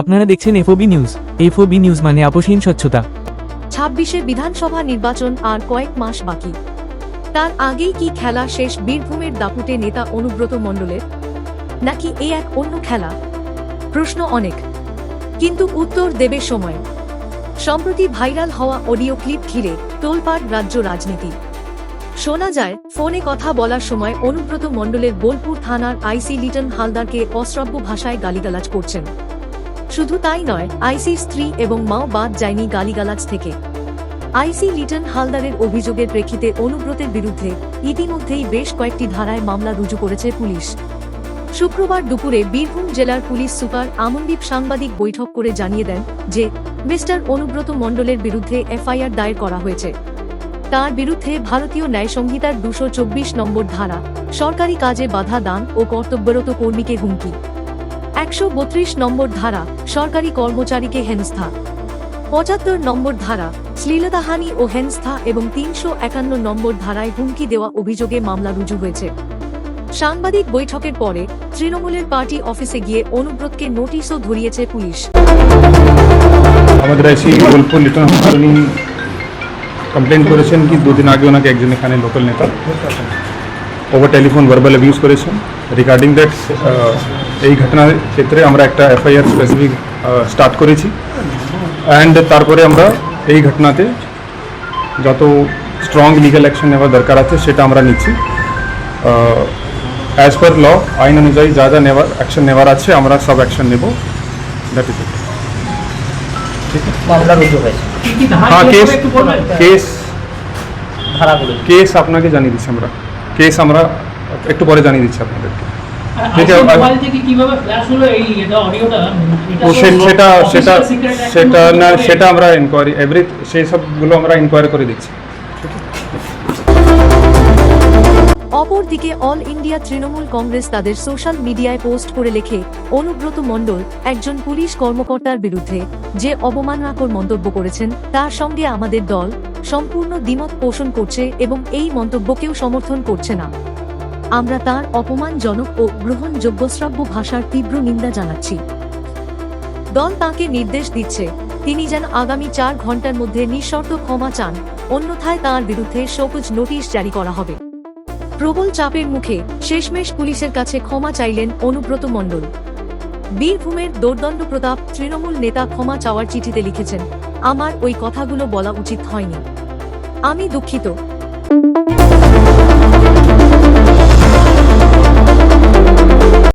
আপনারা দেখছেন FOB news. FOB news মানে আপোষহীন স্বচ্ছতা। ছাব্বিশে বিধানসভা নির্বাচন আর কয়েক মাস বাকি। তার আগেই কি খেলা শেষ বীরভূমের দাপুটে নেতা অনুব্রত মণ্ডলের? নাকি এ এক অন্য খেলা? প্রশ্ন অনেক। কিন্তু উত্তর দেবে সময়। সম্প্রতি ভাইরাল হওয়া অডিও ক্লিপ ঘিরে তোলপাড় রাজ্য রাজনীতি। শোনা যায়, ফোনে কথা বলার সময় অনুব্রত মণ্ডলের বোলপুর থানার আইসি লিটন হালদারকে অশ্রাব্য ভাষায় গালিগালাজ করছেন। শুধু তাই নয়, আইসির স্ত্রী এবং মাও বাদ যায়নি গালিগালাজ থেকে। আইসি লিটন হালদারের অভিযোগের প্রেক্ষিতে অনুব্রতের বিরুদ্ধে ইতিমধ্যেই বেশ কয়েকটি ধারায় মামলা রুজু করেছে পুলিশ। শুক্রবার দুপুরে বীরভূম জেলার পুলিশ সুপার আমনদীপ সাংবাদিক বৈঠক করে জানিয়ে দেন যে, মিস্টার অনুব্রত মণ্ডলের বিরুদ্ধে এফআইআর দায়ের করা হয়েছে। তার বিরুদ্ধে ভারতীয় ন্যায় সংহিতার দুশো নম্বর ধারা, সরকারি কাজে বাধা দান ও কর্তব্যরত কর্মীকে হুমকি। একশো বত্রিশ নম্বর ধারা, সরকারি কর্মচারীকে হেনস্থা। পঁচাত্তর নম্বর ধারা, শ্লীলতাহানি ও হেনস্থা এবং তিনশো একান্ন নম্বর ধারায় হুমকি দেওয়া অভিযোগে মামলা রুজু হয়েছে। সাংবাদিক বৈঠকের পরে, তৃণমূলের পার্টি অফিসে গিয়ে অনুব্রতকে নোটিশও ধরিয়েছে পুলিশ। আমাদের আইসি বোলপুর লিটন কমপ্লেন করেছেন কি দুদিন আগে ওনাকে একজন এখানে লোকাল নেতা। ওভার টেলিফোন ভার্বাল অ্যাবিউজ করেছেন। রিগার্ডিং দ্যাট এই ঘটনার ক্ষেত্রে আমরা একটা এফআইআর স্পেসিফিক স্টার্ট করেছি। অ্যান্ড তারপরে আমরা এই ঘটনাতে যত স্ট্রং লিগাল অ্যাকশন নেওয়ার দরকার আছে সেটা আমরা নিচ্ছি। অ্যাজ পার ল আইন অনুযায়ী যা যা নেওয়ার অ্যাকশন নেওয়ার আছে আমরা সব অ্যাকশন নেব। দ্যাট ইজ ইট হ্যাঁ কেস কেস কেস আপনাকে জানিয়ে দিচ্ছি আমরা। কেস আমরা একটু পরে জানিয়ে দিচ্ছি আপনাদেরকে সেটা সেটা সেটা না সেটা আমরা ইনকোয়ারি এভরি সেই সবগুলো আমরা ইনকোয়ারি করে দিচ্ছি। অপরদিকে অল ইন্ডিয়া তৃণমূল কংগ্রেস তাদের সোশ্যাল মিডিয়ায় পোস্ট করে লেখে, অনুব্রত মণ্ডল, একজন পুলিশ কর্মকর্তার বিরুদ্ধে যে অবমাননাকর মন্তব্য করেছেন, তার সঙ্গে আমাদের দল সম্পূর্ণ দ্বিমত পোষণ করছে এবং এই মন্তব্যকেও সমর্থন করছে না। আমরা তার অপমানজনক ও গ্রহণযোগ্য শ্রাব্য ভাষার তীব্র নিন্দা জানাচ্ছি। দল তাকে নির্দেশ দিচ্ছে, তিনি যেন আগামী চার ঘণ্টার মধ্যে নিঃশর্ত ক্ষমা চান, অন্যথায় তার বিরুদ্ধে সবুজ নোটিশ জারি করা হবে। প্রবল চাপের মুখে শেষমেশ পুলিশের কাছে ক্ষমা চাইলেন অনুব্রত মণ্ডল। বীরভূমের দোর্দণ্ড প্রতাপ তৃণমূল নেতা ক্ষমা চাওয়ার চিঠিতে লিখেছেন, আমার ওই কথাগুলো বলা উচিত হয়নি। আমি দুঃখিত।